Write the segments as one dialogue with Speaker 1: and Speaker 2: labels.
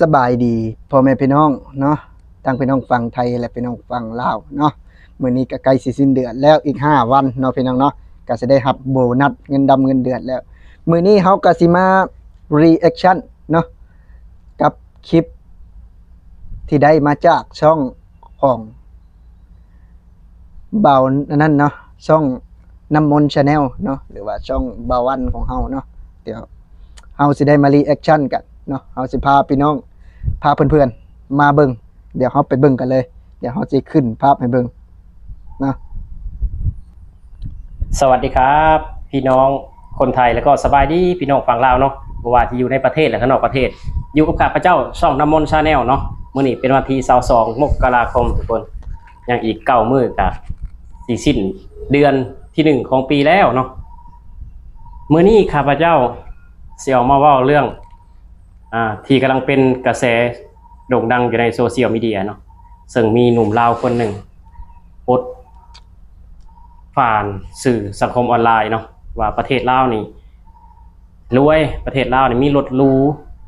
Speaker 1: สบายดีพ่อแม่พี่น้องเนาะทั้งพี่น้องฝั่งไทยและพี่น้องฝั่งลาวเนาะมื้อนี้ก็ใกล้สิสิ้นเดือนแล้วอีก 5 วันเนาะพี่น้องเนาะก็สิได้รับโบนัสเงินดำเงินเดือนแล้ว มื้อนี้เฮาก็สิมา reaction เนาะกับคลิป ที่ได้มาจากช่องของเบานนั้นเนาะช่องน้ำมนต์ชาแนลเนาะหรือว่าช่องเบาวันของเฮาเนาะเดี๋ยวเฮาสิได้มารีแอคชั่นกัน เนาะเฮาสิพาพี่น้องพาเพื่อนๆมาเบิ่งเดี๋ยวเฮาไปเบิ่งกันเลย เดี๋ยวเฮาสิขึ้นภาพให้เบิ่งนะ
Speaker 2: สวัสดีครับ พี่น้องคนไทยแล้วก็สบายดีพี่น้องฝั่งลาวเนาะบ่ว่าที่อยู่ในประเทศและข้างนอกประเทศ อยู่กับข้าพเจ้าช่องน้ำมนต์ชาแนลเนาะมื้อนี้เป็นวันที่22มกราคมทุกคนยังอีกเก้ามื้อกับสิสิ้นเดือนที่หนึ่งของปีแล้วเนาะมื้อนี้ข้าพเจ้าเสิเอามาว้าเรื่อง อ่าที่กำลังเป็นกระแสโด่งดังอยู่ในโซเชียลมีเดียเนาะซึ่งมีหนุ่มลาวคนหนึ่งโพสต์ผ่านสื่อสังคมออนไลน์เนาะว่าประเทศลาวนี่รวยประเทศลาวนี่มีรถหรู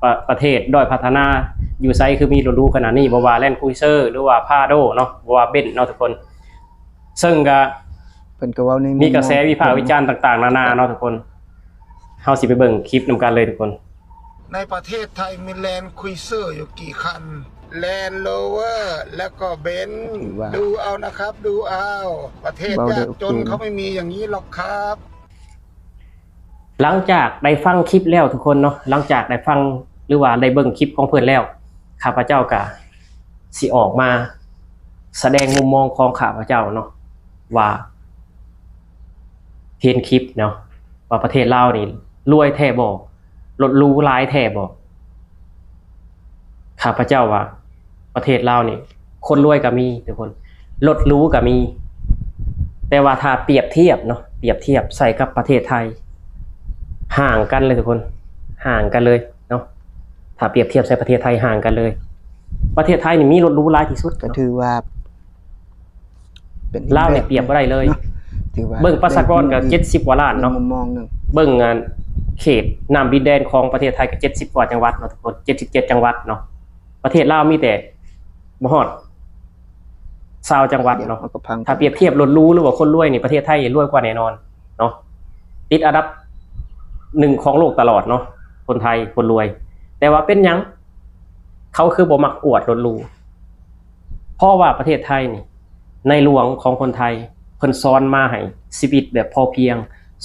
Speaker 2: ประประเทศด้อยพัฒนาอยู่ไซคือมีรถหรูขนาดนี้บ่ว่าแลนด์ครูเซอร์ หรือว่าพาโดเนาะบ่ว่าเบนซ์เนาะทุกคน ซึ่งก็
Speaker 1: เพิ่นก็เว้าใน
Speaker 2: มีกระแสวิพากษ์วิจารณ์ต่าง ๆ นานาเนาะทุกคนเฮาสิไปเบิ่งคลิปนำกันเลยทุกคน
Speaker 3: ในประเทศไทยมีแลนด์คุยเซอร์อยู่กี่คันแลนด์โรเวอร์แล้วก็เบนซ์ดูเอานะครับ ดูเอา ประเทศยากจนเขาไม่มีอย่างนี้หรอกครับ
Speaker 2: หลังจากได้ฟังคลิปแล้วทุกคนเนาะหลังจากได้ฟังหรือว่าได้เบิ่งคลิปของเพื่อนแล้วข้าพเจ้าก็สิออกมา แสดงมุมมองของข้าพเจ้าเนาะว่าเห็นคลิปเนาะว่าประเทศลาวนี่รวยแท้บ่ร ถหรูหลายแท้บ่ข้าพเจ้าว่า ประเทศลาวนี่ คนรวยก็มีทุกคนรถหรูก็มี แต่ว่าถ้าเปรียบเทียบเนาะเปรียบเทียบใส่กับประเทศไทย ห่างกันเลยทุกคน ห่างกันเลยเนาะถ้าเปรียบเทียบใส่ประเทศไทยห่างกันเลย ประเทศไทยนี่มีรถหรูหลายที่สุด
Speaker 1: ก็ถือว่าเป็น
Speaker 2: ลาวเนี่ยเปรียบบ่ได้เลย
Speaker 1: นาะถือว่า
Speaker 2: เบิ่งประชากรก็70กว่าล้านเนาะ
Speaker 1: มุมมองหนึง
Speaker 2: เบิ่งงาน เขตนามดินแดนของประเทศไทยก็70กว่าจังหวัดเนาะทุกคน77จังหวัดเนาะประเทศลาวมีแต่บ่ฮอด20จังหวัด
Speaker 1: เดี๋ยว
Speaker 2: เนาะ
Speaker 1: มันก็พัง
Speaker 2: ถ้าเปรียบเทียบรถหรูหรือว่าคนรวยนี่ประเทศไทยรวยกว่าแน่นอนเนาะติดอันดับหนึ่งของโลกตลอดเนาะคนไทยคนรวย แต่ว่าเป็นหยังเขาคือบ่มักอวดรถหรูเพราะว่าประเทศไทยนี่ ในหลวงของคนไทยเพิ่นสอนมาให้ชีวิตแบบพอเพียง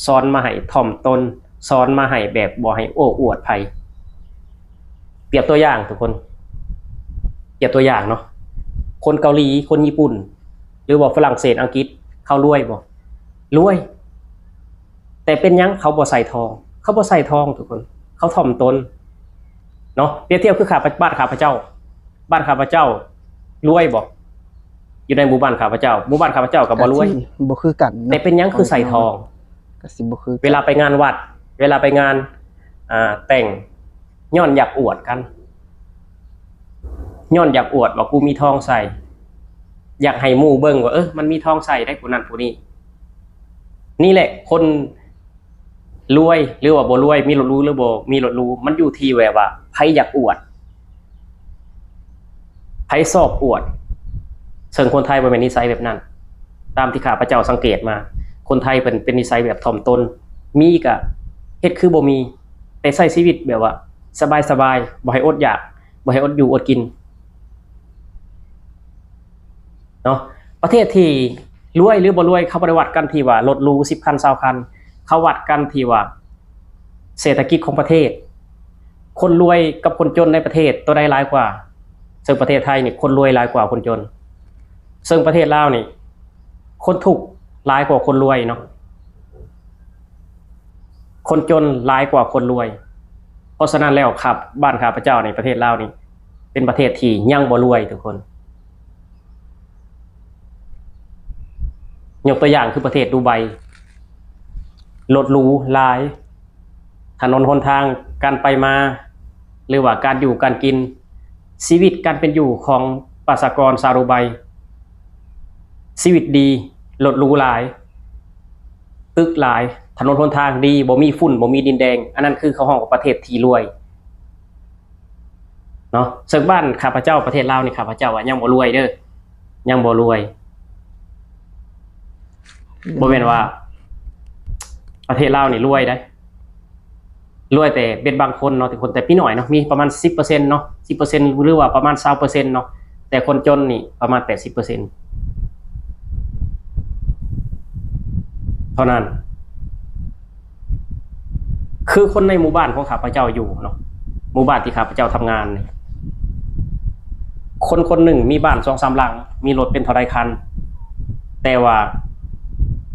Speaker 2: สอนมาให้ถ่อมตน สอนมาให้แบบบ่ให้โอ้อวดภัย เปรียบตัวอย่างทุกคน เปรียบตัวอย่างเนาะคนเกาหลีคนญี่ปุ่น หรือว่าฝรั่งเศสอังกฤษเขารวยบ่รวย แต่เป็นหยังเขาบ่ใส่ทอง เขาบ่ใส่ทองทุกคน เขาถ่อมตนเนาะเปรียบเทียบคือข้าพบ้านข้าพเจ้า บ้านข้าพเจ้ารวยบ่อยู่ในหมู่บ้านข้าพเจ้าหมู่บ้านข้าพเจ้าก็บ่รวย
Speaker 1: ก็สิบ่คือกันอะ
Speaker 2: แต่เป็นหยังคือใส่ทอง
Speaker 1: ก็สิบ่คือกัน
Speaker 2: เวลาไปงานวัด เวลาไปงานแต่งย้อนอยากอวดกันย้อนอยากอวดว่ากูมีทองใส่ อยากให้หมู่เบิ่งว่าเออมันมีทองใส่ได้ผู้นั้นผู้นี้ นี่แหละ คนรวยหรือว่าบ่รวย มีรถรู้หรือบ่มีรถรู้ มันอยู่ที่แบบว่าไผอยากอวดไผชอบอวดเชิงคนไทยบ่แม่นนิสัยแบบนั้น ตามที่ข้าพเจ้าสังเกตมา คนไทยเป็นเป็นนิสัยแบบถ่อมตนมีกะ เฮ็ดคือบ่มี แต่ใช้ชีวิตแบบว่า สบายสบายๆบ่ให้อดอยากบ่ให้อดอยู่อดกินเนาะประเทศที่รวยหรือบ่รวยเขาบ่ได้วัดกันที่ว่ารถรู10คัน20คัน เขาวัดกันที่ว่า เศรษฐกิจของประเทศ คนรวยกับคนจนในประเทศตัวใดหลายกว่า ซึ่งประเทศไทยนี่คนรวยหลายกว่าคนจน ซึ่งประเทศลาวนี่ คนถูกข์ร้ายกว่าคนรวยเนาะ คนจนร้ายกว่าคนรวย เพราะฉะนั้นแล้วครับ บ้านข้าพเจ้าในประเทศลาวนี่เป็นประเทศที่ยั่งบ่รวยทุกคน ยกตัวอย่างคือประเทศดูไบรถหรูหลาย ถนนหนทางการไปมา หรือว่าการอยู่การกินชีวิตการเป็นอยู่ของประชากรชาวดูไบชีวิตดีรถหรูหลาย ตึกหลาย ถนนหนทางดีบ่มีฝุ่นบ่มีดินแดง อันนั้นคือเขาห้องของประเทศที่รวยเนาะซึ่งบ้านข้าพเจ้าประเทศลาวนี่ข้าพเจ้าอะยังบ่รวยเด้อยังบ่รวยบ่แม่นว่า ประเทศลาวนี่รวยได้รวยแต่เป็นบางคนเนาะแต่คนแต่พี่หน่อยเนาะมีประมาณ10%เปอร์เซ็นต์เนาะ10%หรือว่าประมาณ20%เปอร์เซ็นต์เนาะแต่คนจนนี่ประมาณ80%เท่านั้น คือคนในหมู่บ้านของข้าพเจ้าอยู่เนาะหมู่บ้านที่ข้าพเจ้าทำงานเนี่ยคนคนหนึ่งมีบ้านสองสามหลัง มีรถเป็นเท่าไรคัน แต่ว่า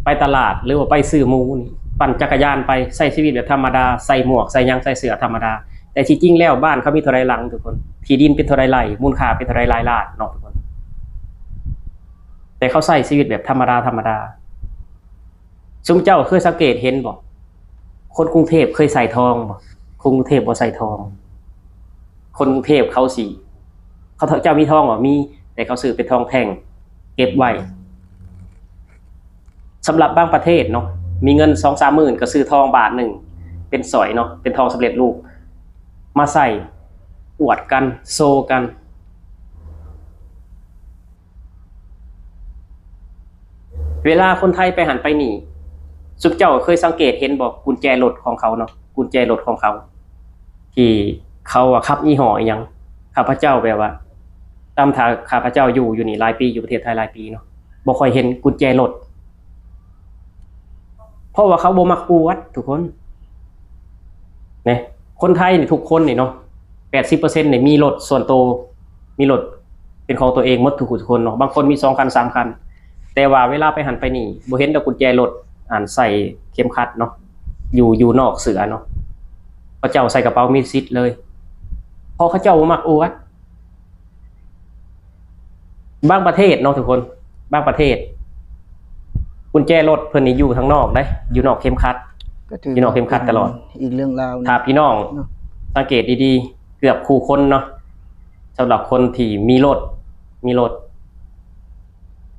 Speaker 2: ไปตลาดหรือว่าไปซื้อมูนี่ปั่นจักรยานไปใส่ชีวิตแบบธรรมดาใส่หมวกใส่ยังใส่เสื้อธรรมดา แต่ที่จริงแล้วบ้านเขามีเท่าไรหลังทุกคน ที่ดินเป็นเท่าไรไร่มูลค่าเป็นเท่าไรรายลาดเนาะทุกคน แต่เขาใส่ชีวิตแบบธรรมดาธรรมดาซุมเจ้าเคยสังเกตเห็นบ่ คนกรุงเทพเคยใส่ทองคนกรุงเทพบ่ใส่ทอง คนกรุงเทพเขาสิเขาเจ้ามีทองบ่มี แต่เขาซื้อเป็นทองแท่ง เก็บไว้สำหรับบางประเทศเนาะมีเงินสองสามหมื่นก็ซื้อทองบาทหนึ่งเป็นสอยเนาะเป็นทองสำเร็จรูป มาใส่อวดกันโซกันเวลาคนไทยไปหันไปหนี สุปเจ้าเคยสังเกตเห็นบอกกุญแจรถของเขาเนาะกุญแจรถของเขา ที่เขาอะขับยี่ห้อยังข้าพเจ้าแบบว่าตามทางข้าพเจ้าอยู่อยู่นี่หลายปีอยู่ประเทศไทยหลายปีเนาะบ่ค่อยเห็นกุญแจรถเพราะว่าเขาบ่มักอวดทุกคนเนี่ยคนไทยนี่ทุกคนนี่เนาะแปดสิบเปอร์เซ็นต์เนี่ยมีรถส่วนตัวมีรถเป็นของตัวเองมดทุกคนเนาะบางคนมีสองคันสามคัน แต่ว่าเวลาไปหันไปนี่บ่เห็นแต่กุญแจรถ อ่านใส่เข็มขัดเนาะอยู่อยู่นอกเสือเนาะเขาเจ้าใส่กระเป๋ามีซิดเลยเพราะเขาเจ้าบ่มักอวดบางประเทศเนาะทุกคนบางประเทศกุญแจรถเพิ่นนี่อยู่ทางนอกได้อยู่นอกเข็มขัด
Speaker 1: ก็ถือ
Speaker 2: พี่น้องเข้มขัดตลอด
Speaker 1: อีกเรื่องราวหนึ่ง
Speaker 2: ถ้าพี่น้อง
Speaker 1: เนาะ
Speaker 2: สังเกตดีๆ เกือบคู่คนเนาะสำหรับคนที่มีรถมีรถ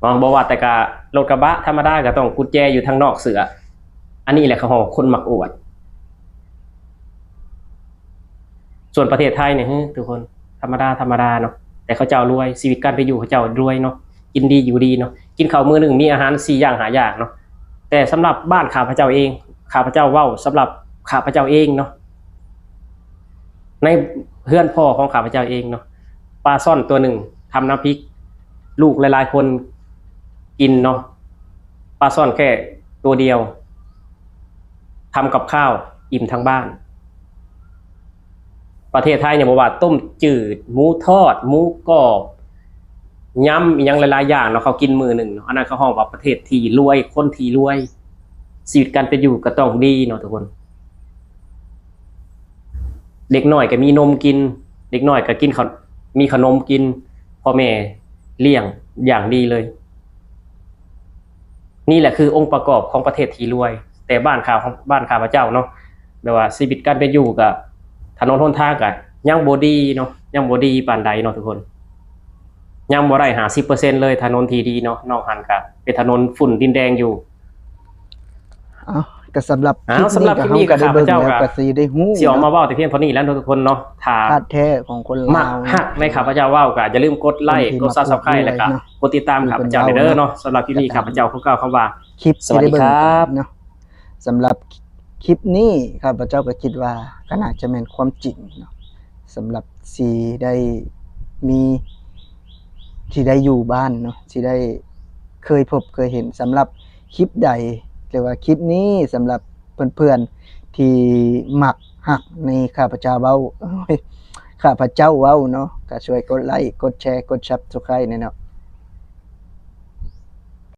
Speaker 2: มองบอกว่าแต่กะรถกระบะธรรมดาก็ต้องกุญแจอยู่ทางนอกเสือ อันนี้แหละเขาบอคนมักอวด ส่วนประเทศไทยเนี่ยฮึทุกคนธรรมดาธรรมดาเนาะแต่เขาเจ้ารวยชีวิตการไปอยู่เขาเจ้ารวยเนาะกินดีอยู่ดีเนาะกินข้าวมื้อหนึ่งมีอาหารสี่อย่างหาอย่างเนาะแต่สำหรับบ้านข้าพเจ้าเองข้าพเจ้าเว้าสำหรับข้าพเจ้าเองเนาะในเพื่อนพ่อของข้าพเจ้าเองเนาะปลาซ่อนตัวหนึ่งทำน้ำพริก ลูกหลายๆคน กินเนาะปลาซ่อนแค่ตัวเดียวทำกับข้าวอิ่มทั้งบ้าน ประเทศไทยเนี่ยบอกว่าต้มจืดหมูทอดหมูกรอบยำยังหลายๆอย่างเนาะเขากินมือหนึ่งเนาะอันนั้นเขาห้องว่าประเทศที่รวยคนที่รวยชีวิตการเป็นอยู่ก็ต้องดีเนาะทุกคน เด็กหน้อยก็มีนมกิน เด็กหน้อยก็กินขมีขนมกินพ่อแม่เลี้ยงอย่างดีเลย นี่แหละคือองค์ประกอบของประเทศที่รวย แต่บ้านข่าวของบ้านข่าวพระเจ้าเนาะแบบว่าชีวิตการเป็นอยู่กับถนนทนทางกับยังบดีเนาะยังบดีปานใดเนาะทุกคนยังบ่ได้หาสิบเปอร์เซ็นเลยถนนทีดีเนาะนอกหันกับเป็นถนนฝุ่นดินแดงอยู่
Speaker 1: อ้า ก็สำหรับ
Speaker 2: อ้าวสำหรับคลิปนี้
Speaker 1: ก็
Speaker 2: ก็
Speaker 1: ได้เบิ่ง
Speaker 2: ข้าพเจ้า
Speaker 1: แล้ว
Speaker 2: ก็
Speaker 1: ก็สิได้ฮู้
Speaker 2: เสี่ยวมาเว่าแต่เพียงเท่านี้แล้วทุกคนเนาะถ้า
Speaker 1: ธาตุแท้ของคน
Speaker 2: มา
Speaker 1: ลากว
Speaker 2: หักในข้าพเจ้าว่าวก็อย่าลืมกดไลค์
Speaker 1: คนที่
Speaker 2: กดซับสไครต์
Speaker 1: มา
Speaker 2: แล้วก็
Speaker 1: เนาะ
Speaker 2: กดติดตามข้าพเจ้าไปเด้อเนาะสำหรับคลิปนี้ข้าพเจ้าเขากล่าวคำว่า
Speaker 1: คลิป
Speaker 2: สวัสดี
Speaker 1: ที่ไเง
Speaker 2: ครับ
Speaker 1: เนาะสำหรับคลิปนี้ข้าพเจ้าก็คิดว่าก็น่าจะเป็นความจริงเนาะสำหรับสีได้มีที่ได้อยู่บ้านเนาะที่ได้เคยพบเคยเห็นสำหรับคลิปใด หรือว่าคลิปนี้สำหรับเพื่อนๆที่หมักหักในข้าพเจ้าเว้าข้าพเจ้าเว้าเนาะก็ช่วยกดไลค์กดแชร์กดชับทุกใครเนาะ